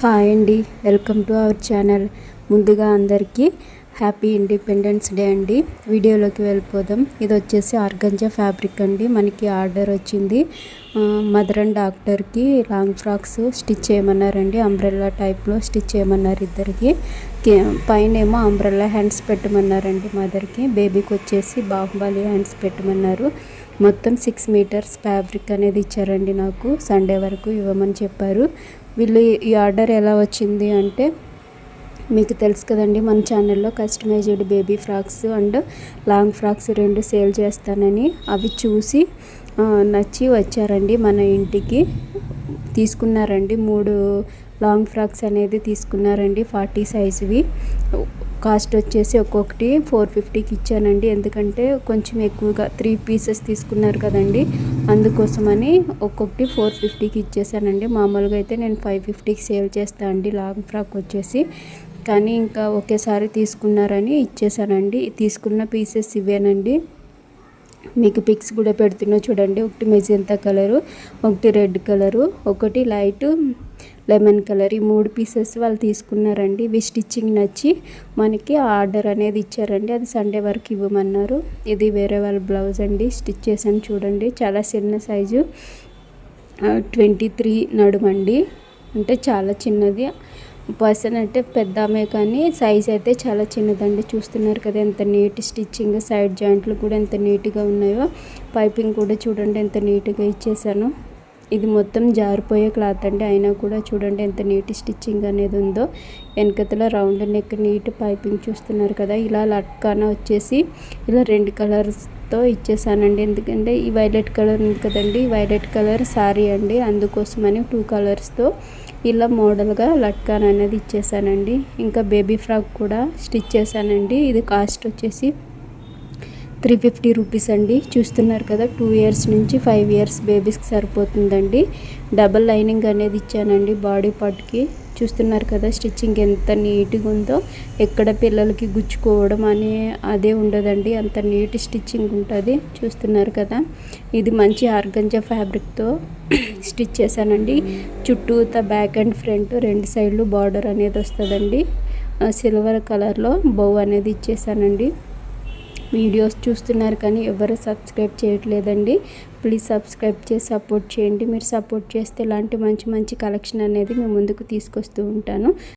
Hi అండి welcome to our channel. ముందుగా అందరికీ హ్యాపీ ఇండిపెండెన్స్ డే అండి. వీడియోలోకి వెళ్ళిపోదాం. ఇది వచ్చేసి ఆర్గంజా ఫ్యాబ్రిక్ అండి. మనకి ఆర్డర్ వచ్చింది. మదర్ అండ్ డాక్టర్కి లాంగ్ ఫ్రాక్స్ స్టిచ్ చేయమన్నారండి. అంబ్రెల్లా టైప్లో స్టిచ్ చేయమన్నారు ఇద్దరికి. పైన ఏమో అంబ్రెల్లా హ్యాండ్స్ పెట్టమన్నారండి మదర్కి బేబీకి వచ్చేసి బాహుబలి హ్యాండ్స్ పెట్టమన్నారు. మొత్తం సిక్స్ మీటర్స్ ఫ్యాబ్రిక్ అనేది ఇచ్చారండి నాకు. సండే వరకు ఇవ్వమని చెప్పారు. వీళ్ళు ఈ ఆర్డర్ ఎలా వచ్చింది అంటే మీకు తెలుసు కదండి మన ఛానల్లో customized baby frocks and long frocks రెండు సేల్ చేస్తానని అవి చూసి నచ్చి వచ్చారండి మన ఇంటికి. తీసుకున్నారండి మూడు లాంగ్ ఫ్రాక్స్ అనేది తీసుకున్నారండి ఫార్టీ సైజువి. కాస్ట్ వచ్చేసి ఒక్కొక్కటి ఫోర్ ఫిఫ్టీకి ఇచ్చానండి. ఎందుకంటే కొంచెం ఎక్కువగా త్రీ పీసెస్ తీసుకున్నారు కదండి. అందుకోసమని ఒక్కొక్కటి ఫోర్ ఫిఫ్టీకి ఇచ్చేసానండి. మామూలుగా అయితే నేను ఫైవ్ ఫిఫ్టీకి సేల్ చేస్తాను అండి. లాంగ్ ఫ్రాక్ వచ్చేసి. కానీ ఇంకా ఒకేసారి తీసుకున్నారని ఇచ్చేసానండి. తీసుకున్న పీసెస్ ఇవేనండి. మీకు పిక్స్ కూడా పెడుతున్నా చూడండి. ఒకటి మెజెంతా కలరు ఒకటి రెడ్ కలరు ఒకటి లైట్ లెమన్ కలర్ ఈ మూడు పీసెస్ వాళ్ళు తీసుకున్నారండి. ఇవి స్టిచ్చింగ్ నచ్చి మనకి ఆర్డర్ అనేది ఇచ్చారండి. అది సండే వరకు ఇవ్వమన్నారు. ఇది వేరే వాళ్ళ బ్లౌజ్ అండి. స్టిచ్ చేసాను చూడండి. చాలా చిన్న సైజు. Twenty three నడుమండి. అంటే చాలా చిన్నది. పర్సన్ అంటే పెద్ద ఆమె కానీ సైజ్ అయితే చాలా చిన్నదండి. చూస్తున్నారు కదా ఎంత నీట్ స్టిచ్చింగ్ సైడ్ జాయింట్లు కూడా ఎంత నీట్గా ఉన్నాయో. పైపింగ్ కూడా చూడండి ఎంత నీట్గా ఇచ్చేసాను ఇది మొత్తం జారిపోయే క్లాత్ అండి. అయినా కూడా చూడండి ఎంత నీట్ స్టిచ్చింగ్ అనేది ఉందో. వెనకతల రౌండ్ నెక్ నీట్ పైపింగ్ చూస్తున్నారు కదా. ఇలా లట్కాన వచ్చేసి ఇలా రెండు కలర్స్తో ఇచ్చేసానండి. ఎందుకంటే ఈ వైలెట్ కలర్ ఉంది కదండి. వైలెట్ కలర్ సారీ అండి. అందుకోసమని టూ కలర్స్తో ఇలా మోడల్గా లట్కాన్ అనేది ఇచ్చేసానండి. ఇంకా బేబీ ఫ్రాక్ కూడా స్టిచ్ చేశానండి. ఇది కాస్ట్ వచ్చేసి త్రీ ఫిఫ్టీ రూపీస్ అండి. చూస్తున్నారు కదా టూ ఇయర్స్ నుంచి ఫైవ్ ఇయర్స్ బేబీస్కి సరిపోతుందండి. డబల్ లైనింగ్ అనేది ఇచ్చానండి బాడీ పార్ట్కి. చూస్తున్నారు కదా స్టిచ్చింగ్ ఎంత నీట్గా ఉందో ఎక్కడ పిల్లలకి గుచ్చుకోవడం అనే అదే ఉండదండి. అంత నీట్ స్టిచ్చింగ్ ఉంటుంది. చూస్తున్నారు కదా ఇది మంచి ఆర్గంజా ఫ్యాబ్రిక్తో స్టిచ్ చేశానండి. చుట్టూత బ్యాక్ అండ్ ఫ్రంట్ రెండు సైడ్లు బార్డర్ అనేది వస్తుందండి. సిల్వర్ కలర్లో బౌ అనేది ఇచ్చేసానండి వీడియోస్ చూస్తున్నారు కానీ ఎవరు సబ్స్క్రైబ్ చేయట్లేదండి. ప్లీజ్ సబ్స్క్రైబ్ చేసి సపోర్ట్ చేయండి. మీరు సపోర్ట్ చేస్తే ఇలాంటి మంచి మంచి కలెక్షన్ అనేది మేము ముందుకు తీసుకొస్తూ ఉంటాను.